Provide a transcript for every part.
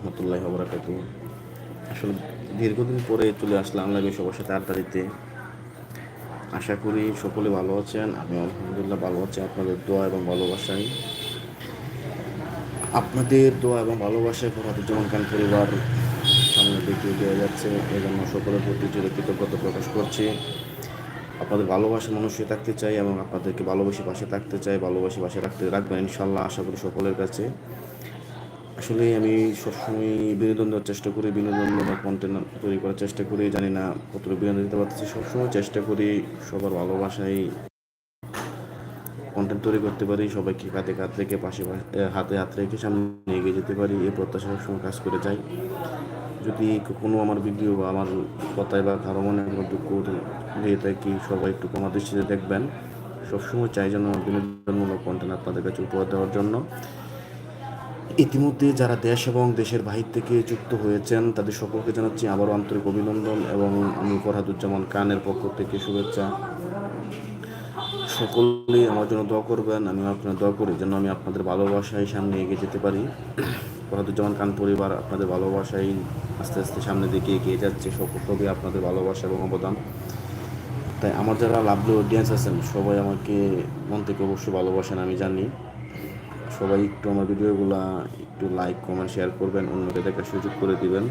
রহমতুল্লাহ বরাকাত আসলে দীর্ঘদিন পরে চলে আসলাম লাইভে সবার সাথে আড্ডা দিতে। আশা করি সকলে ভালো আছেন, আমি আলহামদুলিল্লাহ ভালো আছি, আপনাদের দোয়া এবং ভালোবাসায়। আপনাদের দোয়া এবং ভালোবাসায় ফরহাদুজ্জামান খান পরিবার সামনে দিকে দেওয়া যাচ্ছে এই জন্য সকলের প্রতি কৃতজ্ঞতা প্রকাশ করছি। আপনাদের ভালোবাসা মানুষই থাকতে চাই এবং আপনাদেরকে ভালোবেসে পাশে থাকতে চাই, ভালোবাসে পাশে রাখতে রাখবেন ইনশাল্লাহ আশা করি সকলের কাছে। আসলে আমি সবসময় বিনোদন দেওয়ার চেষ্টা করি বিনোদনমূলক কন্টেন্ট তৈরি করার চেষ্টা করি, জানি না কতটা বিনোদন দিতে পারতেছি, সবসময় চেষ্টা করি সবার ভালোবাসায় কন্টেন্ট তৈরি করতে পারি, সবাইকে কাঁধে কাঁধ রেখে পাশে হাতে হাত রেখে সামনে এগিয়ে যেতে পারি, এই প্রত্যাশা সবসময় কাজ করে যাই। যদি কোনো আমার ভিডিও বা আমার কথায় বা কারও মনে কোনো দুঃখ দিয়ে থাকি, সবাই একটু কমা দৃষ্টিতে দেখবেন। সবসময় চাই যেন বিনোদনমূলক কন্টেন্ট আপনাদের কাছে উপহার দেওয়ার জন্য। ইতিমধ্যে যারা দেশ এবং দেশের বাহির থেকে যুক্ত হয়েছেন, তাদের সকলকে জানাচ্ছি আবারও আন্তরিক অভিনন্দন এবং আমি ফরহাদুজ্জামান খানের পক্ষ থেকে শুভেচ্ছা। সকলেই আমার জন্য দোয়া করবেন আমি আপনার দোয়া করি যেন আমি আপনাদের ভালোবাসায় সামনে এগিয়ে যেতে পারি। ফরহাদুজ্জামান খান পরিবার আপনাদের ভালোবাসায় আস্তে আস্তে সামনের দিকে এগিয়ে যাচ্ছে সকলকে আপনাদের ভালোবাসা এবং অবদান। তাই আমার যারা লাভলি অডিয়েন্স আছেন, সবাই আমাকে মন থেকে অবশ্যই ভালোবাসেন, আমি জানি। সবাই একটু আমার ভিডিওগুলো একটু লাইক কমেন্ট শেয়ার করবেন, অন্যকে দেখার সুযোগ করে দিবেন।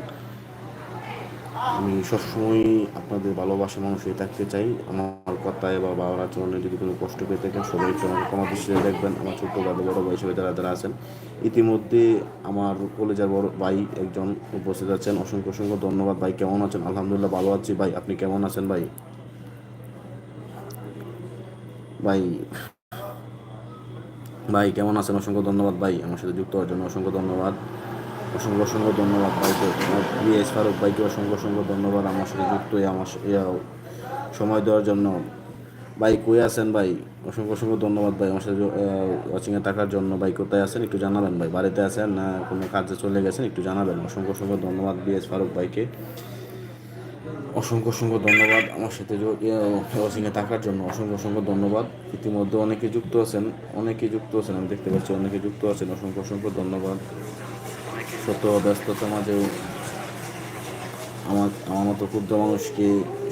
আমি সবসময় আপনাদের ভালোবাসা মানুষই থাকতে চাই। আমার কথায় বা বাবার আচরণে যদি কোনো কষ্ট পেয়ে থাকেন, সবাই একটু আমাকে কমা দৃষ্টিতে দেখবেন। আমার ছোট্ট দাদা বড় ভাই হিসেবে যারা যারা আছেন, ইতিমধ্যে আমার কলেজের বড় ভাই একজন উপস্থিত আছেন। অসংখ্য অসংখ্য ধন্যবাদ। ভাই, কেমন আছেন? আলহামদুলিল্লাহ ভালো আছি। ভাই, আপনি কেমন আছেন ভাই? ভাই ভাই, কেমন আছেন? অসংখ্য ধন্যবাদ ভাই আমার সাথে যুক্ত হওয়ার জন্য। অসংখ্য ধন্যবাদ। অসংখ্য অসংখ্য ধন্যবাদ ভাইকে বিএস ফারুক ভাইকে অসংখ্য অসংখ্য ধন্যবাদ আমার সাথে যুক্ত হয়ে আমার সময় দেওয়ার জন্য। ভাই, কই আছেন ভাই? অসংখ্য অসংখ্য ধন্যবাদ ভাই আমার সাথে ওয়াচিংয়ে থাকার জন্য। ভাই, কোথায় আছেন? একটু জানাবেন ভাই। বাড়িতে আছেন না কোনো কাজে চলে গেছেন? একটু জানাবেন। অসংখ্য অসংখ্য ধন্যবাদ বিএস ফারুক ভাইকে। অসংখ্য অসংখ্য ধন্যবাদ আমার সাথে ওয়াচিংয়ে থাকার জন্য। অসংখ্য অসংখ্য ধন্যবাদ। ইতিমধ্যে অনেকে যুক্ত আছেন, অনেকে যুক্ত আছেন, আমি দেখতে পাচ্ছি অনেকে যুক্ত আছেন। অসংখ্য অসংখ্য ধন্যবাদ। শত ব্যস্ততার মাঝেও আমার আমার মতো ক্ষুদ্র মানুষকে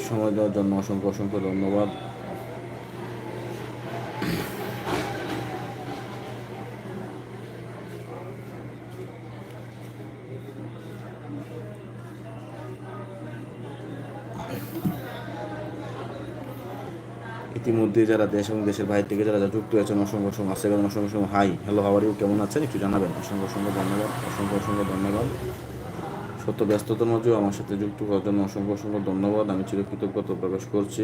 সময় দেওয়ার জন্য অসংখ্য অসংখ্য ধন্যবাদ। ইতিমধ্যে যারা দেশ এবং দেশের বাইরে থেকে যারা যুক্ত আছেন অসংখ্য অসংখ্য আসছে অসংখ্য অসংখ্য হাই, হ্যালো হাওয়ার ইউ কেমন আছেন? একটু জানাবেন। অসংখ্য অসংখ্য ধন্যবাদ, অসংখ্য অসংখ্য ধন্যবাদ। সত্য ব্যস্ততার মধ্যেও আমার সাথে যুক্ত হওয়ার জন্য অসংখ্য অসংখ্য ধন্যবাদ। আমি চির কৃতজ্ঞতা প্রকাশ করছি।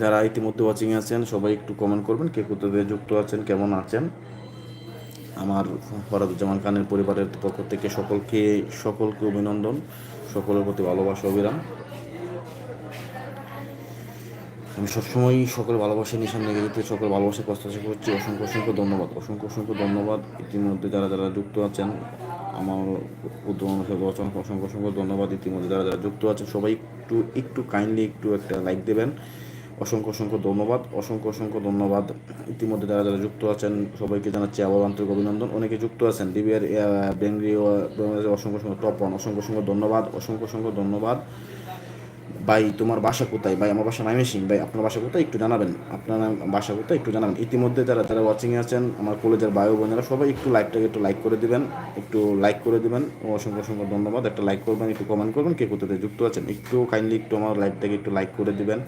যারা ইতিমধ্যে ওয়াচিং আছেন, সবাই একটু কমেন্ট করবেন, কে কোথায় যুক্ত আছেন, কেমন আছেন? আমার ফরাদুজ্জামান খানের পরিবারের পক্ষ থেকে সকলকে সকলকে অভিনন্দন, সকলের প্রতি ভালোবাসা, অবিরাম। আমি সবসময় সকল ভালোবাসা নিয়ে সামনে যেতে সকল ভালোবাসা প্রত্যাশা করছি। অসংখ্য অসংখ্য ধন্যবাদ, অসংখ্য অসংখ্য ধন্যবাদ। ইতিমধ্যে যারা যারা যুক্ত আছেন, আমার মানুষের অসংখ্য অসংখ্য অসংখ্য ধন্যবাদ। ইতিমধ্যে যারা যারা যুক্ত আছেন, সবাই একটু একটু কাইন্ডলি একটু একটা লাইক দেবেন। অসংখ্য অসংখ্য ধন্যবাদ, অসংখ্য অসংখ্য ধন্যবাদ। ইতিমধ্যে যারা যারা যুক্ত আছেন, সবাইকে জানাচ্ছি আবার আন্তরিক অভিনন্দন। অনেকে যুক্ত আছেন ডিবিআর বেঙ্গলি অসংখ্য অসংখ্য টপ অসংখ্য অসংখ্য ধন্যবাদ, অসংখ্য অসংখ্য ধন্যবাদ। ভাই, তোমার বাসা কোথায়? ভাই, আমার বাসা মাইমেসিং ভাই, আপনার বাসা কোথায়? একটু জানাবেন। আপনার বাসা কোথায়? একটু জানাবেন। ইতিমধ্যে যারা যারা ওয়াচিংয়ে আছেন, আমার কলেজের বায়ু বোনেরা সবাই একটু লাইকটাকে একটু লাইক করে দিবেন। একটু লাইক করে দিবেন। অসংখ্য অসংখ্য ধন্যবাদ। একটা লাইক করবেন, একটু কমেন্ট করবেন, কে কোথাতে যুক্ত আছেন? একটু কাইন্ডলি একটু আমার লাইভটাকে একটু লাইক করে দিবেন।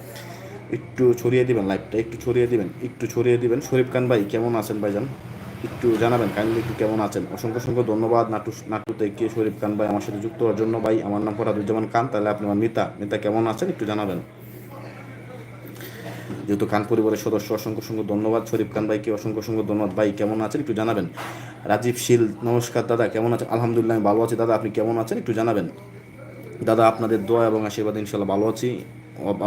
একটু ছড়িয়ে দিবেন লাইভটা একটু ছড়িয়ে দিবেন, একটু ছড়িয়ে দিবেন। শরীফ খান ভাই, কেমন আছেন ভাই ভাইজান? একটু জানাবেন কাইন্ডলি একটু কেমন আছেন? অসংখ্য অসংখ্য ধন্যবাদ নাটু নাটু থেকে শরীফ খান ভাই আমার সাথে যুক্ত হওয়ার জন্য। ভাই, আমার নাম ফরাদুজ্জামান খান, তাহলে আপনি আমার মিতা। মিতা, কেমন আছেন? একটু জানাবেন। যেহেতু খান পরিবারের সদস্য, অসংখ্য অসংখ্য ধন্যবাদ। শরীফ খান ভাইকে অসংখ্য অসংখ্য ধন্যবাদ। ভাই, কেমন আছেন? একটু জানাবেন। রাজীব শীল, নমস্কার দাদা, কেমন আছেন? আলহামদুলিল্লাহ, আমি ভালো আছি। দাদা, আপনি কেমন আছেন? একটু জানাবেন। দাদা, আপনাদের দোয়া এবং আশীর্বাদ ইনশাল্লাহ ভালো আছি।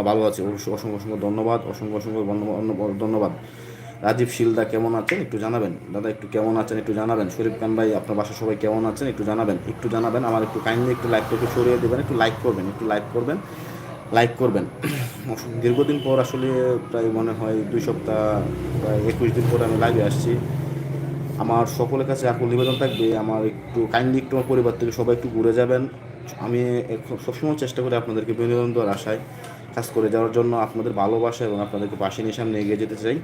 ভালো আছি। অসংখ্য অসংখ্য ধন্যবাদ, অসংখ্য অসংখ্য ধন্যবাদ। রাজীব শিলদা কেমন আছেন একটু জানাবেন? দাদা, একটু কেমন আছেন একটু জানাবেন? শরীফ খান ভাই, আপনার বাসা সবাই কেমন আছেন একটু জানাবেন? একটু জানাবেন, আমার একটু কাইন্ডলি একটু লাইকটা একটু সরিয়ে দেবেন, একটু লাইক করবেন, একটু লাইক করবেন লাইক করবেন। দীর্ঘদিন পর আসলে প্রায় মনে হয় দুই সপ্তাহ, প্রায় একুশ দিন পর আমি লাইভে আসছি। আমার সকলের কাছে আকুল নিবেদন থাকবে, আমার একটু কাইন্ডলি একটু আমার পরিবার থেকে সবাই একটু ঘুরে যাবেন। আমি সবসময় চেষ্টা করি আপনাদেরকে বিনোদন দেওয়ার আশায় কাজ করে যাওয়ার জন্য আপনাদের ভালোবাসা এবং আপনাদেরকে পাশে নিয়ে সামনে এগিয়ে যেতে চাই।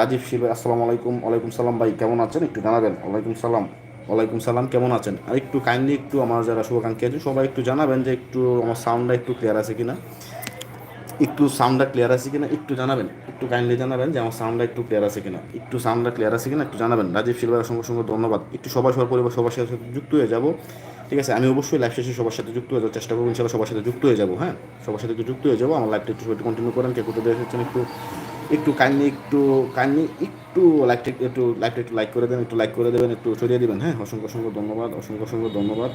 রাজীব শিব, আসসালামু আলাইকুম, ওয়ালাইকুম সালাম ভাই, কেমন আছেন? একটু জানাবেন। ওয়ালাইকুম সালাম ওয়ালাইকুম সালাম, কেমন আছেন? আর একটু কাইন্ডলি একটু আমার যারা শুভাকাঙ্ক্ষী আছে, সবাই একটু জানাবেন যে একটু আমার সাউন্ডটা একটু ক্লিয়ার আছে কিনা। একটু সাউন্ডটা ক্লিয়ার আছে কিনা, একটু জানাবেন। একটু কাইন্ডলি জানাবেন যে আমার সাউন্ডটা একটু ক্লিয়ার আছে কিনা। একটু সাউন্ডটা ক্লিয়ার আছে কিনা, একটু জানাবেন। রাজীব শিলভার অসংখ্য অসংখ্য ধন্যবাদ। একটু সবাই সবার পরিবার, সবার সাথে যুক্ত হয়ে যাব। ঠিক আছে, আমি অবশ্যই লাইভ শেষে সবার সাথে যুক্ত হয়ে যাওয়ার চেষ্টা করব। ইনশাল্লাহ সবার সাথে যুক্ত হয়ে যাব হ্যাঁ? সবার সাথে একটু যুক্ত হয়ে যাব। আমার লাইভটা একটু কন্টিনিউ করেন, কে কোথাও দেখেছেন একটু একটু কাইন্ডলি একটু কাইন্ডলি একটু লাইকটা একটু লাইকটা একটু লাইক করে দেবেন, একটু লাইক করে দেবেন, একটু ছড়িয়ে দেবেন। হ্যাঁ অসংখ্য অসংখ্য ধন্যবাদ, অসংখ্য অসংখ্য ধন্যবাদ।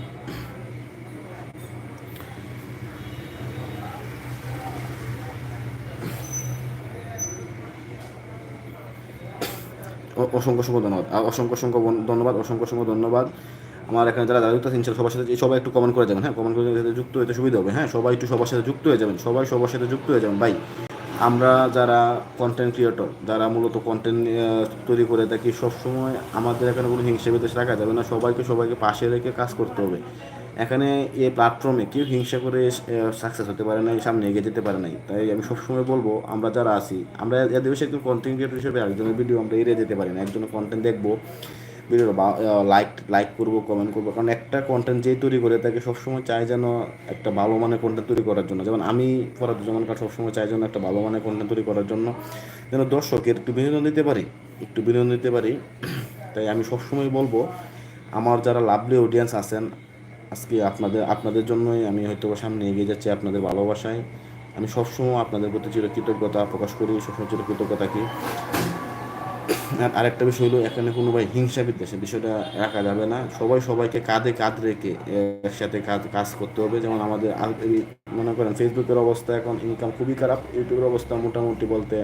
অসংখ্য অসংখ্য ধন্যবাদ। আর অসংখ্য অসংখ্য ধন্যবাদ, অসংখ্য অসংখ্য ধন্যবাদ। আমার এখানে যারা দায়িত্ব আছেন সবার সাথে সবাই একটু কমেন্ট করে যাবেন হ্যাঁ? কমেন্ট করে যুক্ত হতে সুবিধা হবে হ্যাঁ? সবাই একটু সবার সাথে যুক্ত হয়ে যাবেন, সবাই সবার সাথে যুক্ত হয়ে যাবেন ভাই আমরা যারা কন্টেন্ট ক্রিয়েটর যারা মূলত কন্টেন্ট তৈরি করে থাকি, সবসময় আমাদের এখানে কোনো হিংসা বিদ্বেষ রাখা যাবে না। সবাইকে সবাইকে পাশে রেখে কাজ করতে হবে। এখানে এই প্ল্যাটফর্মে কেউ হিংসা করে সাকসেস হতে পারে নাই সামনে এগিয়ে যেতে পারে নাই। তাই আমি সবসময় বলব, আমরা যারা আছি, আমরা এদের দেশে একজন কন্টেন্ট ক্রিয়েটর হিসেবে একজনের ভিডিও আমরা এড়িয়ে যেতে পারি না। একজনের কন্টেন্ট দেখব ভিডিও লাইক লাইক করব কমেন্ট করব। কারণ একটা কন্টেন্ট যেই তৈরি করে, তাকে সবসময় চাই যেন একটা ভালো মানের কন্টেন্ট তৈরি করার জন্য। যেমন আমি ফরাদুজ্জামান কার সবসময় চাই যেন একটা ভালো মানের কন্টেন্ট তৈরি করার জন্য। যেন দর্শকের একটু বিনোদন দিতে পারি, একটু বিনোদন দিতে পারি। তাই আমি সবসময় বলব, আমার যারা লাভলি অডিয়েন্স আছেন, আজকে আপনাদের আপনাদের জন্যই আমি হয়তো সামনে এগিয়ে যাচ্ছি আপনাদের ভালোবাসায়। আমি সবসময় আপনাদের প্রতি চিরকৃতজ্ঞতা প্রকাশ করি, সবসময় চিরকৃতজ্ঞতা কি আর আরেকটা বিষয় হলো, এখানে কোনো ভাই হিংসা বিদ্বেষে বিষয়টা রাখা যাবে না। সবাই সবাইকে কাঁধে কাঁধ রেখে একসাথে কাজ কাজ করতে হবে। যেমন আমাদের মনে করেন ফেসবুকের অবস্থা এখন ইনকাম খুবই খারাপ। ইউটিউবের অবস্থা মোটামুটি বলতে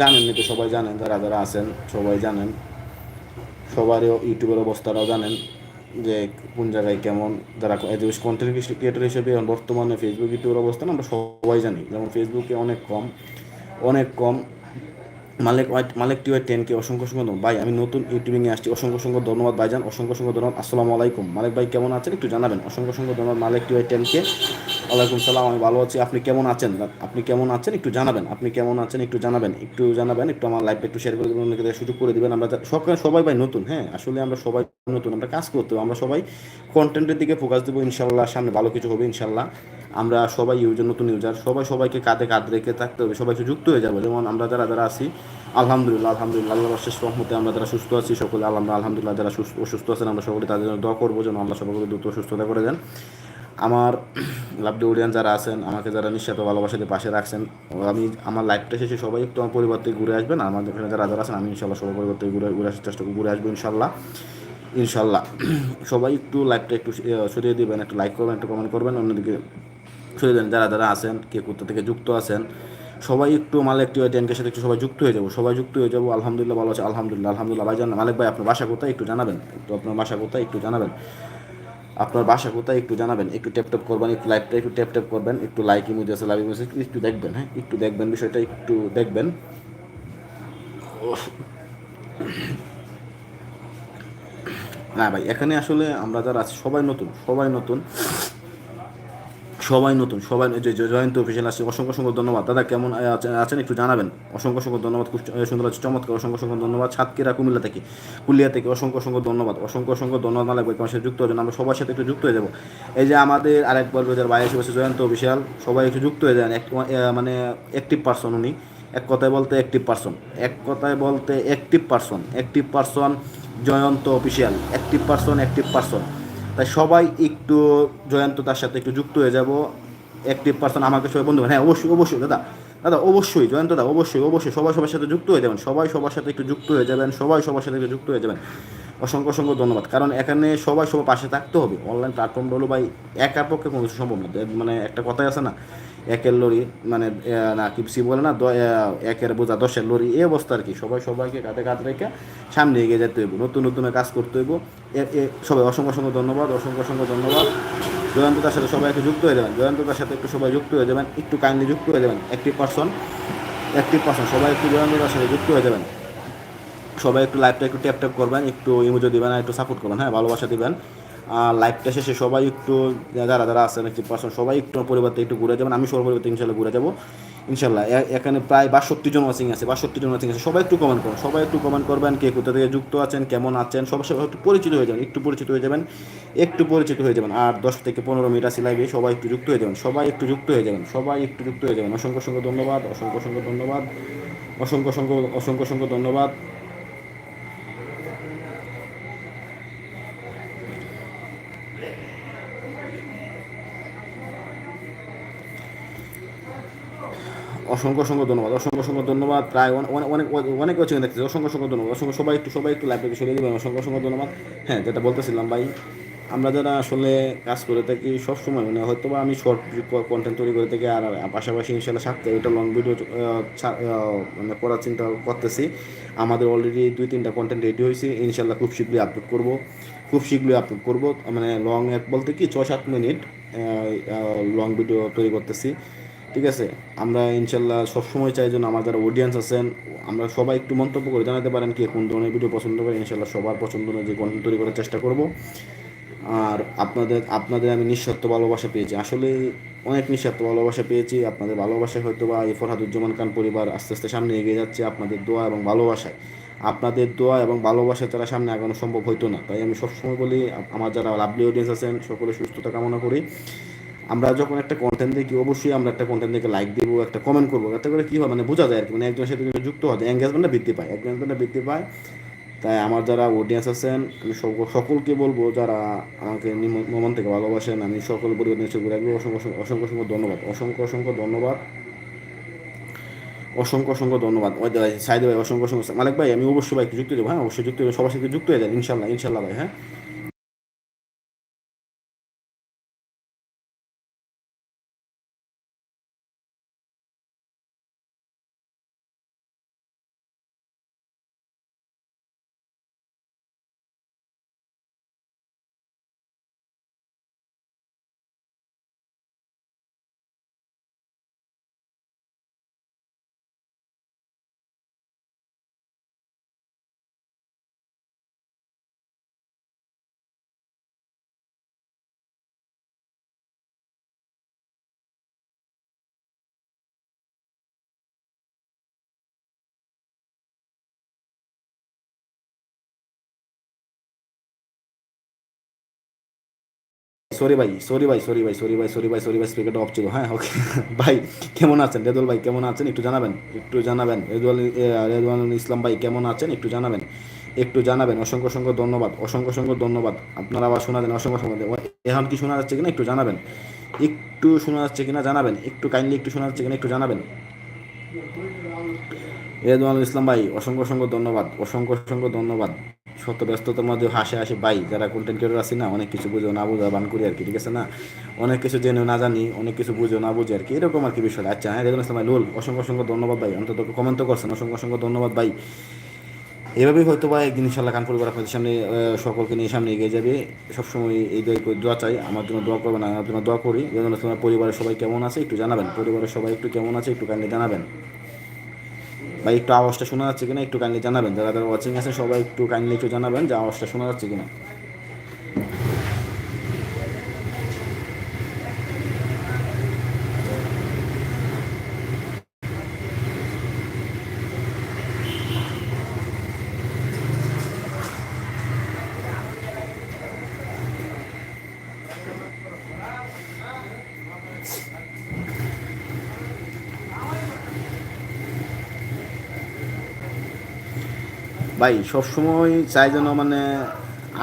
জানেন তো সবাই জানেন, যারা যারা আছেন সবাই জানেন। সবারই ইউটিউবের অবস্থাটাও জানেন যে কোন জায়গায় কেমন, যারা কন্টেন্ট ক্রিয়েটর হিসেবে বর্তমানে ফেসবুক ইউটিউবের অবস্থান আমরা সবাই জানি। যেমন ফেসবুকে অনেক কম অনেক কম মালিক ওয়াইট, মালিক টি ওয়াই টেনকে অসংখ্য অসংখ্য ভাই, আমি নতুন ইউটিউবিংয়ে আসছি। অসংখ্য অসংখ্য ধন্যবাদ, ভাইজান। অসংখ্য অসংখ্য ধন্যবাদ। আসসালামু আলাইকুম। মালিক ভাই, কেমন আছেন? একটু জানাবেন। অসংখ্য অসংখ্য ধন্যবাদ মালিক টি ওয়াই টেনকে। ওয়ালাইকুম সালাম, আমি ভালো আছি। আপনি কেমন আছেন? আপনি কেমন আছেন? একটু জানাবেন। আপনি কেমন আছেন? একটু জানাবেন। একটু জানাবেন। একটু আমার লাইভটা একটু শেয়ার করে দেবেন। অনেকে সুযোগ করে দেবেন। আমরা সব সবাই ভাই নতুন। হ্যাঁ আসলে আমরা সবাই নতুন। আমরা কাজ করতে আমরা সবাই কন্টেন্টের দিকে ফোকাস দেবো ইনশাল্লাহ সামনে ভালো কিছু হবে ইনশাল্লাহ আমরা সবাই ইউজার নতুন ইউজার সবাই সবাইকে কাঁধে কাঁধ রেখে থাকতে হবে সবাইকে যুক্ত হয়ে যাব। যেমন আমরা যারা যারা আছি, আলহামদুলিল্লাহ আলহামদুলিল্লাহ আল্লাহ শেষ রহমতে আমরা যারা সুস্থ আছি, সকলে আল্লাহ আলহামদুলিল্লাহ যারা সুস্থ অসুস্থ আছেন, আমরা সকলে তাদের জন্য দোয়া করব, যেন আল্লাহ সবাইকে দ্রুত সুস্থতা করে দেন। আমার লাভলি অডিয়ান যারা আছেন, আমাকে যারা নিঃস্বার্থ ভালোবাসাতে পাশে রাখছেন, আমি আমার লাইফটা শেষে সবাই একটু আমার পরিবার থেকে ঘুরে আসবেন আর আমাদের এখানে যারা যারা আছেন, আমি ইনশাল্লাহ সবার পরিবার থেকে ঘুরে ঘুরে আসার চেষ্টা ঘুরে আসব ইনশাল্লাহ ইনশাল্লাহ সবাই একটু লাইভটা একটু সরিয়ে দিবেন, একটু লাইক করবেন, একটু কমেন্ট করবেন, অন্যদিকে সরিয়ে দেন যারা যারা আছেন, কে কোথা থেকে যুক্ত আছেন, সবাই একটু মালিক টি টেনকের সাথে একটু সবাই যুক্ত হয়ে যাব, সবাই যুক্ত হয়ে যাব, আলহামদুলিল্লাহ ভালো আছে, আলহামদুলিল্লাহ আলহামদুলিল্লাহ ভাই জান মালিক ভাই, আপনার বাসা কোথায় একটু জানাবেন, একটু আপনার বাসা কোথায় একটু জানাবেন, আপনার বাসা কোথায় একটু জানাবেন, একটু ট্যাপ ট্যাপ করবেন, একটু লাইভটা একটু ট্যাপ ট্যাপ করবেন, একটু লাইক ইমোজি আছে লাইভ ইমোজি একটু দেখবেন হ্যাঁ একটু দেখবেন বিষয়টা, একটু দেখবেন। না ভাই, এখানে আসলে আমরা যারা আছি, সবাই নতুন সবাই নতুন। সবাই নতুন, সবাই যে জয়ন্ত অফিসিয়াল আছে অসংখ্য অসংখ্য ধন্যবাদ। দাদা, কেমন আছেন- একটু জানাবেন? অসংখ্য অসংখ্য ধন্যবাদ, খুব সুন্দর আছে চমৎকার, অসংখ্য অসংখ্য ধন্যবাদ। সাতক্ষীরা, কুমিল্লা থেকে, কুলিয়া থেকে অসংখ্য অসংখ্য ধন্যবাদ, অসংখ্য অসংখ্য ধন্যবাদ না লাগবে সাথে যুক্ত হবেন আমরা সবার সাথে একটু যুক্ত হয়ে যাব। এই যে আমাদের আরেক আরেকবার যারা বাইরে বসে জয়ন্ত অফিসিয়াল, সবাই একটু যুক্ত হয়ে যান। মানে অ্যাক্টিভ পার্সন উনি। এক কথায় বলতে অ্যাক্টিভ পার্সন এক কথায় বলতে active person active person Jayanta official. Active person active person তাই সবাই একটু জয়ন্ত তার সাথে একটু যুক্ত হয়ে যাব। অ্যাক্টিভ পার্সন আমাকে সবাই বন্ধু হ্যাঁ অবশ্যই অবশ্যই, দাদা। দাদা, অবশ্যই, জয়ন্ত দাদা অবশ্যই অবশ্যই। সবাই সবার সাথে যুক্ত হয়ে যাবেন। সবাই সবার সাথে একটু যুক্ত হয়ে যাবেন। সবাই সবার সাথে একটু যুক্ত হয়ে যাবেন। অসংখ্য অসংখ্য ধন্যবাদ। কারণ এখানে সবাই সবার পাশে থাকতে হবে। অনলাইন প্ল্যাটফর্ম হলো ভাই, একার পক্ষে কোনো সম্ভব না। মানে একটা কথাই আছে না একের লরি মানে না কি সি বলে না একের বোঝা, দশের লরি এই অবস্থা আর কি। সবাই সবাইকে কাঁধে কাঁধ রেখে সামনে এগিয়ে যেতে হইব, নতুন নতুন কাজ করতে হইব। সবাই অসংখ্য অসংখ্য ধন্যবাদ, অসংখ্য অসংখ্য ধন্যবাদ। জয়ন্ততার সাথে সবাই একটু যুক্ত হয়ে যাবেন জয়ন্ততার সাথে একটু সবাই যুক্ত হয়ে যাবেন, একটু কাইন্ডলি যুক্ত হয়ে যাবেন একটি পার্সন একটি পার্সন সবাই একটু জয়ন্ততার সাথে যুক্ত হয়ে যাবেন। সবাই একটু লাইভটা একটু ট্যাপ ট্যাপ করবেন, একটু ইমোজো দিবেন আর একটু সাপোর্ট করবেন হ্যাঁ ভালোবাসা দিবেন। লাইভটা শেষে সবাই একটু, যারা যারা আছেন একটি পার্সন সবাই একটু পরিবর্তে একটু ঘুরে যাবেন, আমি সবার পরিবর্তে ইনশাল্লাহ ঘুরে যাব। ইনশাল্লাহ এখানে প্রায় বাষট্টি জন ওয়াচিং আছে, বাষট্টি জন ওয়াচিং আছে। সবাই একটু কমেন্ট করুন, সবাই একটু কমেন্ট করবেন কে কোথা থেকে যুক্ত আছেন, কেমন আছেন সবার সবাই একটু পরিচিত হয়ে যাবেন, একটু পরিচিত হয়ে যাবেন, একটু পরিচিত হয়ে যাবেন। আর দশ থেকে পনেরো মিনিট আছে লাইভে সবাই একটু যুক্ত হয়ে যাবেন, সবাই একটু যুক্ত হয়ে যাবেন, সবাই একটু যুক্ত হয়ে যাবেন। অসংখ্য অসংখ্য ধন্যবাদ, অসংখ্য অসংখ্য ধন্যবাদ, অসংখ্য অসংখ্য অসংখ্য অসংখ্য ধন্যবাদ। অসংখ্য অসংখ্য ধন্যবাদ, অসংখ্য অসংখ্য ধন্যবাদ। প্রায় অনেক অনেক অনেক দেখতেছি। অসংখ্য অসংখ্য ধন্যবাদ, অসংখ্য সবাই একটু সবাই একটু লাইভটাকে সরিয়ে দেবেন, অসংখ্য অসংখ্য ধন্যবাদ। হ্যাঁ যেটা বলতেছিলাম, ভাই, আমরা যারা আসলে কাজ করে থাকি সবসময় মানে হয়তো বা আমি শর্ট কন্টেন্ট তৈরি করে থাকি, আর পাশাপাশি ইনশাল্লাহ সাথে এটা লং ভিডিও মানে করার চিন্তা করতেছি। আমাদের অলরেডি দুই, তিনটা কন্টেন্ট রেডি হয়েছে ইনশাল্লাহ খুব শীঘ্রই আপলোড করব। খুব শীঘ্রই আপলোড করব মানে লং বলতে কি, ছয়, সাত মিনিট লং ভিডিও তৈরি করতেছি। ঠিক আছে? আমরা ইনশাল্লাহ সবসময় চাই যেন আমার যারা অডিয়েন্স আছেন, আমরা সবাই একটু মন্তব্য করে জানাতে পারেন কি কোন ধরনের ভিডিও পছন্দ করেন ইনশাল্লাহ সবার পছন্দ অনুযায়ী কন্টেন্ট তৈরি করার চেষ্টা করব। আর আপনাদের আপনাদের আমি নিঃস্বার্থ ভালোবাসা পেয়েছি। আসলে অনেক নিঃস্বার্থ ভালোবাসা পেয়েছি। আপনাদের ভালোবাসায় হয়তো বা এই ফরহাদুজ্জামান খান পরিবার আস্তে আস্তে সামনে এগিয়ে যাচ্ছে আপনাদের দোয়া এবং ভালোবাসায়। আপনাদের দোয়া এবং ভালোবাসায় তারা সামনে আগানো সম্ভব হইতো না। তাই আমি সবসময় বলি আমার যারা লাভলি অডিয়েন্স আছেন, সকলে সুস্থতা কামনা করি। আমরা যখন একটা কন্টেন্ট দেখি, অবশ্যই আমরা একটা কন্টেন্ট দেখে লাইক দিব, একটা কমেন্ট করব। এতে করে কী হয় মানে বোঝা যায় আর কি। মানে একজনের সাথে একজন যুক্ত হয় এঙ্গেজমেন্টটা বৃদ্ধি পায়। এঙ্গেজমেন্টটা বৃদ্ধি পায়। তাই আমার যারা অডিয়েন্স আছেন, আমি সক- সকলকে বলব, যারা আমাকে নিম- মন থেকে ভালোবাসেন, আমি সকল পরিবর্তন রাখব অসংখ্য, অসংখ্য- অসংখ্য ধন্যবাদ। অসংখ্য অসংখ্য ধন্যবাদ। অসংখ্য অসংখ্য ধন্যবাদ। ভাই, সাইদ ভাই, অসংখ্য অসংখ্য। মালিক ভাই, আমি অবশ্যই ভাই যুক্ত দেবো হ্যাঁ অবশ্যই যুক্ত সবার সাথে যুক্ত হয়ে যান ইনশাল্লাহ ইনশাল্লাহ ভাই হ্যাঁ। সরি ভাই সরি ভাই সরি ভাই সরি ভাই সরি ভাই সরি ভাই স্পিকারটা অফ ছিল হ্যাঁ ওকে ভাই কেমন আছেন? রেদুল ভাই, কেমন আছেন? একটু জানাবেন? একটু জানাবেন? রেদুল রেদুল ইসলাম ভাই, কেমন আছেন? একটু জানাবেন? একটু জানাবেন। অসংখ্য অসংখ্য ধন্যবাদ, অসংখ্য অসংখ্য ধন্যবাদ। আপনারা আবার শোনা দেন অসংখ্য অসংখ্য এখন কি শোনা যাচ্ছে কিনা একটু জানাবেন। একটু শোনা যাচ্ছে কিনা জানাবেন? একটু কাইন্ডলি একটু শোনা যাচ্ছে কিনা একটু জানাবেন। রেদওয়ানুল ইসলাম ভাই, অসংখ্য অসংখ্য ধন্যবাদ, অসংখ্য অসংখ্য ধন্যবাদ। শত ব্যস্ততার মধ্যে হাসে হাসে। ভাই, যারা কন্টেন্ট ক্রিয়েটর আছি না, অনেক কিছু বুঝেও না বুঝা, বান করি আর কি, ঠিক আছে না? অনেক কিছু জেনেও না জানি, অনেক কিছু বুঝেও না বুঝি আর কি, এরকম আর কি বিষয়। আচ্ছা হ্যাঁ রেদুল ইসলাম ভাই, লোল, অসংখ্য অসংখ্য ধন্যবাদ ভাই, অন্তত কমেন্ট তো করছেন, অসংখ্য অসংখ্য ধন্যবাদ ভাই। এভাবেই হয়তো বা একদিন ইনশাল্লাহ কান পরিবার আপনাদের সামনে সকলকে নিয়ে সামনে এগিয়ে যাবে। সবসময় এই দোয়া চাই, আমার জন্য দোয়া করবেন আমার জন্য দোয়া করি। ইসলামের পরিবারের সবাই কেমন আছে একটু জানাবেন, পরিবারের সবাই একটু কেমন আছে একটু কাইন্ডলি জানাবেন। ভাই একটু আওয়াজটা শোনা যাচ্ছে কিনা একটু কাইন্ডলি জানাবেন। যারা যারা ওয়াচিং আছে সবাই একটু কাইন্ডলি একটু জানাবেন যে আওয়াজটা শোনা যাচ্ছে কিনা। ভাই, সবসময় চাই যেন মানে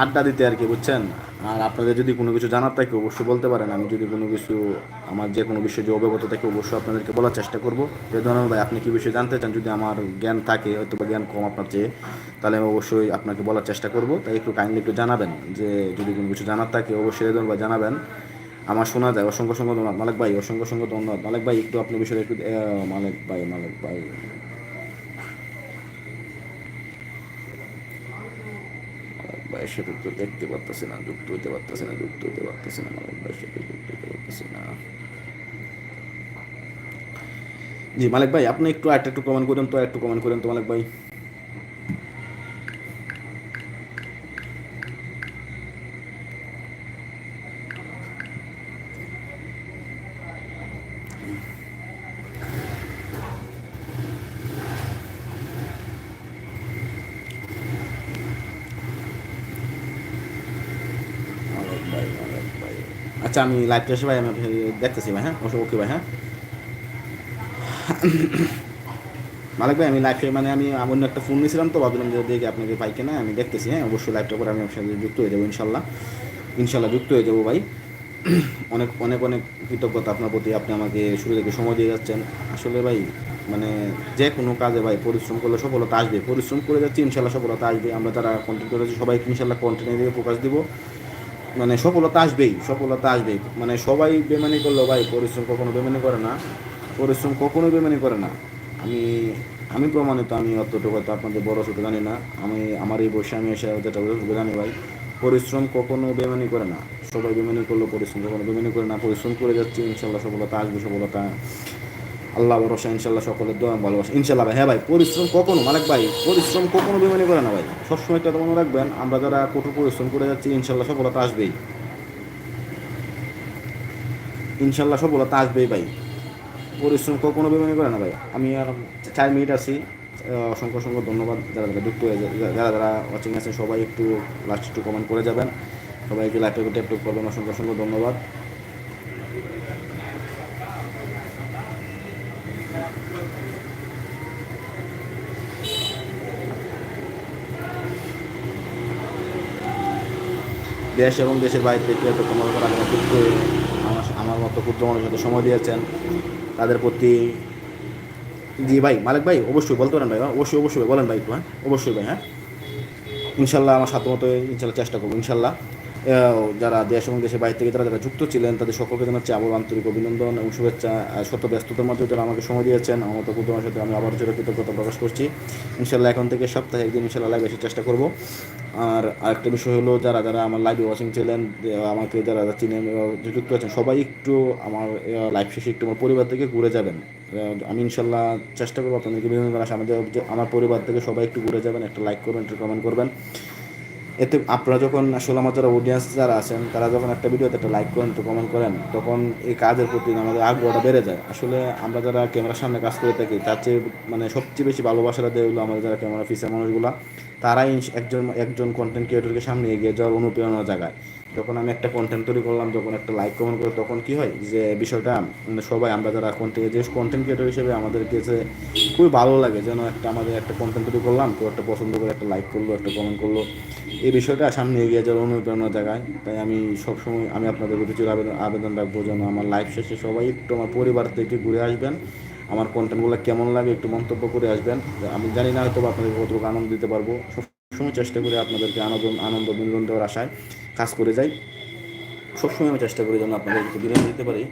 আড্ডা দিতে আর কি, বুঝছেন? আর আপনাদের যদি কোনো কিছু জানার থাকে, অবশ্যই বলতে পারেন। আমি যদি কোনো কিছু, আমার যে কোনো বিষয়ে যে অবগত থাকে, অবশ্যই আপনাদেরকে বলার চেষ্টা করব। যে ধরুন ভাই, আপনি কী বিষয়ে জানতে চান? যদি আমার জ্ঞান থাকে হয়তো বা জ্ঞান কম আপনার চেয়ে, তাহলে আমি অবশ্যই আপনাকে বলার চেষ্টা করব। তাই একটু কাইন্ডলি একটু জানাবেন, যে যদি কোনো কিছু জানার থাকে, অবশ্যই ধরুন ভাই জানাবেন। আমার শোনা যায়, অসংখ্য অসংখ্য ধন্যবাদ। মালিক ভাই, অসংখ্য অসংখ্য ধন্যবাদ। মালিক ভাই, একটু আপনি বিষয়ে একটু মালিক ভাই মালিক ভাই। ভাইয়ের সাথে তো দেখতে পারতেছে না, যুক্ত হইতে পারতেছে না, যুক্ত হইতে পারতেছে না ভাইয়ের সাথে যুক্ত হইতে পারতেছে না। জি, মালিক ভাই, আপনি একটু একটা একটু কমেন্ট করেন তো একটু কমেন্ট করেন তো, মালিক ভাই আচ্ছা আমি লাইভটা এসে ভাই আমি দেখতেছি, ভাই হ্যাঁ? অবশ্যই ওকে ভাই হ্যাঁ? মালিক ভাই, আমি লাইভে মানে আমি অন্য একটা ফোন নিয়েছিলাম তো ভাবলাম যে দেখি আপনাকে পাই কিনা, আমি দেখতেছি হ্যাঁ? অবশ্যই লাইভটা করে আমি আপনার সাথে যুক্ত হয়ে যাব, ইনশাল্লাহ। ইনশাল্লাহ যুক্ত হয়ে যাব, ভাই। অনেক অনেক অনেক কৃতজ্ঞতা আপনার প্রতি, আপনি আমাকে শুরু থেকে সময় দিয়ে যাচ্ছেন। আসলে ভাই মানে যে কোনো কাজে ভাই পরিশ্রম করলে সফলতা আসবে, পরিশ্রম করে যাচ্ছি, ইনশাল্লাহ সফলতা আসবে। আমরা তারা কন্টেন্ট করেছি, সবাইকে ইনশাল্লাহ কন্টেন্টের দিকে ফোকাস দিব। মানে সফলতা আসবেই সফলতা আসবেই। মানে সবাই বেমানি করল ভাই পরিশ্রম কখনো বেমানি করে না, পরিশ্রম কখনো বেমানি করে না। আমি আমি প্রমাণিত, আমি অতটুকু হয়তো আপনাদের বড় ছোটো জানি না। আমি, আমার এই বয়সে আমি এসে যেটা যতটুকু জানি ভাই। পরিশ্রম কখনো বেমানি করে না। সবাই বেমানি করলেও পরিশ্রম কখনো বেমানি করে না। পরিশ্রম করে যাচ্ছি, ইনশাল্লাহ সফলতা আসবে, সফলতা আল্লাহ ভরসা, ইনশাল্লাহ সকলের দোয়া, ভালোবাসা। ইনশাল্লাহ ভাই হ্যাঁ ভাই, পরিশ্রম কখনো মালিক ভাই, পরিশ্রম কখনো বেমানি করে না ভাই। সবসময় একটা মনে রাখবেন, আমরা যারা কঠোর পরিশ্রম করে যাচ্ছি, ইনশাল্লাহ সফলতা আসবেই। ইনশাল্লাহ সফলতা আসবেই ভাই। পরিশ্রম কখনো বেমানি করে না ভাই। আমি আর চার মিনিট আছি অসংখ্য অসংখ্য ধন্যবাদ। যারা যারা যুক্ত হয়ে যারা যারা ওয়াচিং আছে সবাই একটু লাস্ট একটু কমেন্ট করে যাবেন। সবাই একটু লাইভটা ট্যাপ ট্যাপ করবেন, অসংখ্য অসংখ্য ধন্যবাদ। দেশ এবং দেশের বাইরে থেকে এত কোনো ব্যাপার ক্ষুদ্র আমার মতো ক্ষুদ্র মানুষের সাথে সময় দিয়েছেন, তাদের প্রতি জি ভাই, মালিক ভাই, অবশ্যই বলতে পারেন ভাই অবশ্যই অবশ্যই বলেন ভাই একটু হ্যাঁ অবশ্যই ভাই হ্যাঁ। ইনশাল্লাহ আমার সাথে মতো ইনশাল্লাহ চেষ্টা করব, ইনশাল্লাহ। যারা দেশ এবং দেশের বাইরে থেকে যারা যারা যুক্ত ছিলেন, তাদের সকলকে জানাচ্ছি আবার আন্তরিক অভিনন্দন এবং শুভেচ্ছা শত ব্যস্ততার মধ্যে যারা আমাকে সময় দিয়েছেন, আমার মতো ক্ষুদ্র সাথে আমি আবার চির কৃতজ্ঞতা প্রকাশ করছি। ইনশাল্লাহ এখন থেকে সপ্তাহে একদিন ইনশাল্লাহ লাইভ আসার চেষ্টা করব। আর আরেকটা বিষয় হলো, যারা যারা আমার লাইভে ওয়াচিং ছিলেন আমাকে যারা যারা চিনেন যুক্ত আছেন, সবাই একটু আমার লাইভ শেষে একটু আমার পরিবার থেকে ঘুরে যাবেন। আমি ইনশাল্লাহ চেষ্টা করব আপনাদেরকে করার আমাদের আমার পরিবার থেকে সবাই একটু ঘুরে যাবেন, একটা লাইক করবেন, একটা কমেন্ট করবেন। এতে আপনারা যখন আসলে আমার যারা অডিয়েন্স যারা আছেন, তারা যখন একটা ভিডিওতে একটা লাইক করেন তো কমেন্ট করেন, তখন এই কাজের প্রতি আমাদের আগ্রহটা বেড়ে যায়। আসলে আমরা যারা ক্যামেরার সামনে কাজ করে থাকি, তার চেয়ে মানে সবচেয়ে বেশি ভালোবাসাটা দেয় হলো আমাদের যারা ক্যামেরা ফিসের মানুষগুলো। তারাই একজন একজন কন্টেন্ট ক্রিয়েটরকে সামনে এগিয়ে যাওয়ার অনুপ্রেরণা জাগায় যখন আমি একটা কন্টেন্ট তৈরি করলাম, যখন একটা লাইক কমেন্ট করে, তখন কি হয় যে বিষয়টা মানে সবাই, আমরা যারা কন্টেন্ট যে কন্টেন্ট ক্রিয়েটর হিসেবে আমাদের কাছে খুবই ভালো লাগে, যেন একটা আমাদের একটা কন্টেন্ট তৈরি করলাম, কেউ একটা পছন্দ করে একটা লাইক করল, একটা কমেন্ট করল। এই বিষয়টা সামনে এগিয়ে যাওয়ার অনুপ্রেরণা জায়গায়। তাই আমি সবসময় আমি আপনাদের প্রতি চির আবেদন আবেদন রাখব যেন আমার লাইফ শেষে সবাই একটু আমার পরিবার থেকে ঘুরে আসবেন। আমার কন্টেন্টগুলো কেমন লাগে একটু মন্তব্য করে আসবেন। আমি জানি না হয়তো আপনাদের কতটুকু আনন্দ দিতে পারব। সবসময় চেষ্টা করে আপনাদেরকে আনন্দ আনন্দ বিনোদন দেওয়ার আশায় কাজ করে যাই। সবসময় আমি চেষ্টা করি যেন আপনাদেরকে বিনোদন দিতে পারি।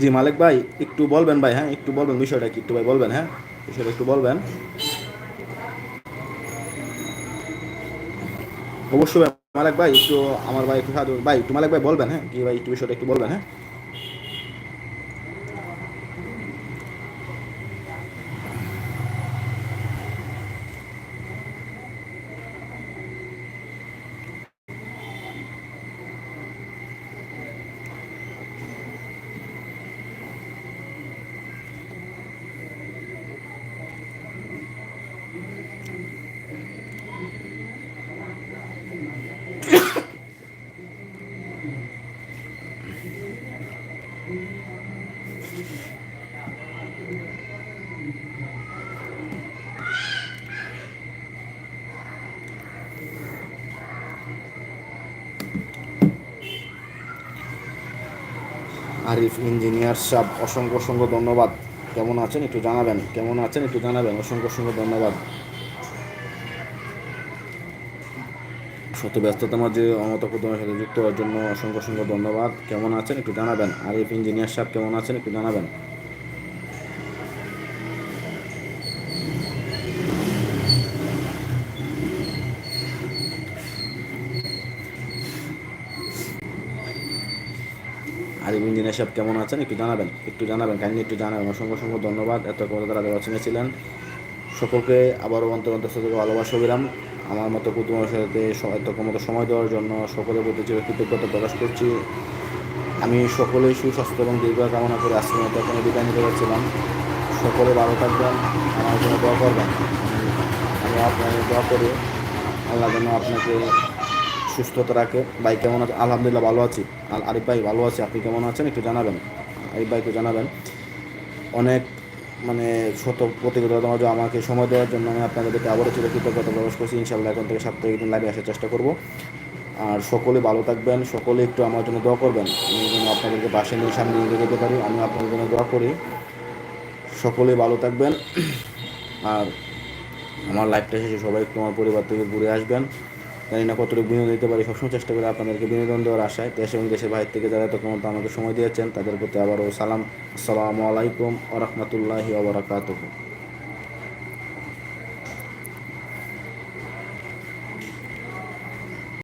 জি, মালিক ভাই, একটু বলবেন ভাই হ্যাঁ একটু বলবেন বিষয়টা কি, একটু ভাই বলবেন হ্যাঁ বিষয়টা একটু বলবেন। অবশ্যই ভাই, মালিক ভাই, একটু আমার ভাই একটু ভাই, একটু মালিক ভাই বলবেন হ্যাঁ কি ভাই, একটু বিষয়টা একটু বলবেন হ্যাঁ। আরিফ ইঞ্জিনিয়ার সাহেব অসংখ্য অসংখ্য ধন্যবাদ। কেমন আছেন একটু জানাবেন? কেমন আছেন একটু জানাবেন? অসংখ্য অসংখ্য ধন্যবাদ। শত ব্যস্ততার মাঝে অমত কুতুমের সাথে যুক্ত হওয়ার জন্য অসংখ্য অসংখ্য ধন্যবাদ। কেমন আছেন একটু জানাবেন। আরিফ ইঞ্জিনিয়ার সাহেব, কেমন আছেন একটু জানাবেন? আরিফ ইঞ্জিনিয়ার সাহেব, কেমন আছেন একটু জানাবেন? একটু জানাবেন কাইন্ডলি একটু জানাবেন। অসংখ্য অসংখ্য ধন্যবাদ। এত কথা তারা সঙ্গে ছিলেন সকলকে আবারও অন্তর অন্তর ভালোবাসা বিরাম আমার মতো কুতুমের সাথে স- এত মতো সময় দেওয়ার জন্য সকলের প্রতি চির কৃতজ্ঞতা প্রকাশ করছি। আমি সকলেই সুস্বাস্থ্য এবং দীর্ঘ কামনা করে আজকের মতো এখানে বিদায় নিতে যাচ্ছিলাম। সকলে ভালো থাকবেন, আমার জন্য দোয়া করবেন। আমি আপনাকে দোয়া করি, আল্লাহ যেন আপনাকে সুস্থতা রাখে। ভাই, কেমন আছে? আলহামদুলিল্লাহ ভালো আছি। আর আরিফ ভাই, ভালো আছি। আপনি কেমন আছেন? একটু জানাবেন। আরিফ ভাই, একটু জানাবেন। অনেক মানে শত প্রতিযোগিতা মাঝে আমাকে সময় দেওয়ার জন্য আমি আপনাদেরকে আবারও চির কৃতজ্ঞতা প্রকাশ করছি। ইনশাল্লাহ এখন থেকে সাপ্তাহিক দিন লাইভে আসার চেষ্টা করব। আর সকলে ভালো থাকবেন, সকলে একটু আমার জন্য দোয়া করবেন। আমি যেন আপনাদেরকে পাশে নিয়ে সামনে নিয়ে যেতে পারি আমি আপনাদের জন্য দোয়া করি। সকলে ভালো থাকবেন। আর আমার লাইফটা শেষে সবাই একটু আমার পরিবার থেকে ঘুরে আসবেন। জানি না কতটুকু বিনোদন দিতে পারি, সবসময় চেষ্টা করি আপনাদেরকে বিনোদন দেওয়ার আশায়। দেশ এবং দেশের বাইরে থেকে যারা এত আমাকে সময় দিয়েছেন, তাদের প্রতি আবারও সালাম। আসসালামু আলাইকুম আ রহমতুল্লাহি